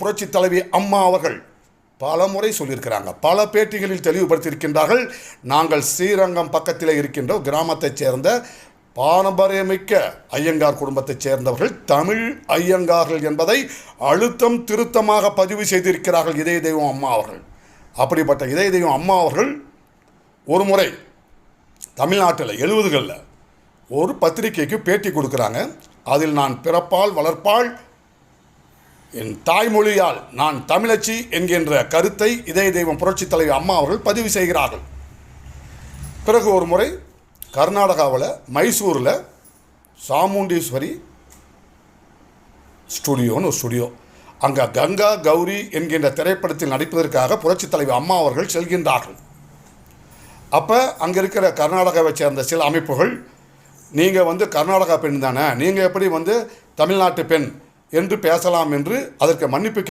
புரட்சி தலைவி அம்மா அவர்கள் பல முறை சொல்லியிருக்கிறாங்க. பல பேட்டிகளில் தெளிவுபடுத்தியிருக்கின்றார்கள். நாங்கள் ஸ்ரீரங்கம் பக்கத்தில் இருக்கின்ற கிராமத்தைச் சேர்ந்த பாரம்பரியமிக்க ஐயங்கார் குடும்பத்தைச் சேர்ந்தவர்கள் தமிழ் ஐயங்கார்கள் என்பதை அழுத்தம் திருத்தமாக பதிவு செய்திருக்கிறார்கள் இதய தெய்வம் அம்மா அவர்கள். அப்படிப்பட்ட இதய தெய்வம் அம்மா அவர்கள் ஒரு முறை தமிழ்நாட்டில் எழுபதுகளில் ஒரு பத்திரிகைக்கு பேட்டி கொடுக்குறாங்க. அதில் நான் பிறப்பால் வளர்ப்பால் என் தாய்மொழியால் நான் தமிழச்சி என்கின்ற கருத்தை இதய தெய்வம் புரட்சித் தலைவி அம்மா அவர்கள் பதிவு செய்கிறார்கள். பிறகு ஒரு முறை கர்நாடகாவில் மைசூரில் சாமுண்டீஸ்வரி ஸ்டுடியோன்னு ஒரு ஸ்டுடியோ. அங்கே கங்கா கௌரி என்கின்ற திரைப்படத்தில் நடிப்பதற்காக புரட்சித் தலைவி அம்மா அவர்கள் செல்கின்றார்கள். அப்போ அங்கே இருக்கிற கர்நாடகாவை சேர்ந்த சில அமைப்புகள் நீங்கள் வந்து கர்நாடகா பெண் தானே? நீங்கள் எப்படி வந்து தமிழ்நாட்டு பெண்? என்று பேசலாம் என்று அதற்கு மன்னிப்பு